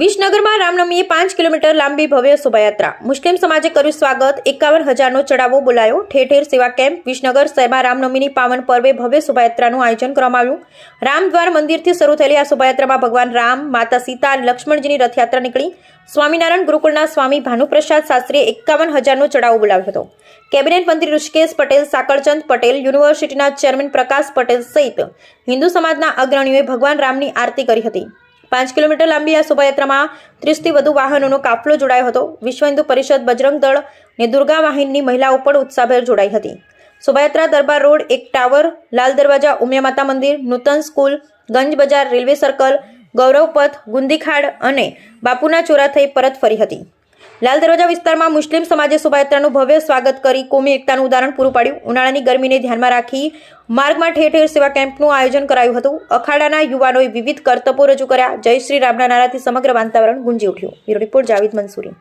વિસનગરમાં રામનવમીએ પાંચ કિલોમીટર લાંબી ભવ્ય શોભાયાત્રા. મુસ્લિમ સમાજે કર્યું સ્વાગત. એકાવન હજારનો ચડાવો બોલાયો. ઠેર ઠેર સેવા કેમ્પ. વિસનગર શહેરમાં રામનવમીની પાવન પર્વે ભવ્ય શોભાયાત્રાનું આયોજન કરવામાં આવ્યું. રામદ્વાર મંદિરથી શરૂ થયેલી આ શોભાયાત્રામાં ભગવાન રામ, માતા સીતા લક્ષ્મણજીની રથયાત્રા નીકળી. સ્વામિનારાયણ ગુરુકુળના સ્વામી ભાનુપ્રસાદ શાસ્ત્રીએ એકાવન હજારનો ચડાવો બોલાવ્યો હતો. કેબિનેટ મંત્રી ઋષિકેશ પટેલ, સાકરચંદ પટેલ, યુનિવર્સિટીના ચેરમેન પ્રકાશ પટેલ સહિત હિન્દુ સમાજના અગ્રણીઓએ ભગવાન રામની આરતી કરી હતી. પાંચ કિલોમીટર લાંબી આ શોભાયાત્રામાં ત્રીસથી વધુ વાહનોનો કાફલો જોડાયો હતો. વિશ્વ હિન્દુ પરિષદ બજરંગ દળ અને દુર્ગા વાહિનીની મહિલાઓ પણ ઉત્સાહભેર જોડાઈ હતી. શોભાયાત્રા દરબાર રોડ એક ટાવર, લાલ દરવાજા, ઉમિયા માતા મંદિર, નૂતન સ્કૂલ, ગંજ બજાર, રેલવે સર્કલ, ગૌરવપથ, ગુંદીખાડ અને બાપુના ચોરા થઈ પરત ફરી હતી. લાલ દરવાજા વિસ્તારમાં મુસ્લિમ સમાજે શોભાયાત્રાનું ભવ્ય સ્વાગત કરી કોમી એકતાનું ઉદાહરણ પૂરું પાડ્યું. ઉનાળાની ગરમીને ધ્યાનમાં રાખી માર્ગમાં ઠેર ઠેર સેવા કેમ્પનું આયોજન કરાયું હતું. અખાડાના યુવાનોએ વિવિધ કરતબો રજૂ કર્યા. જય શ્રી રામના નારાથી સમગ્ર વાતાવરણ ગુંજી ઉઠ્યું. Bureau report Javid Mansuri.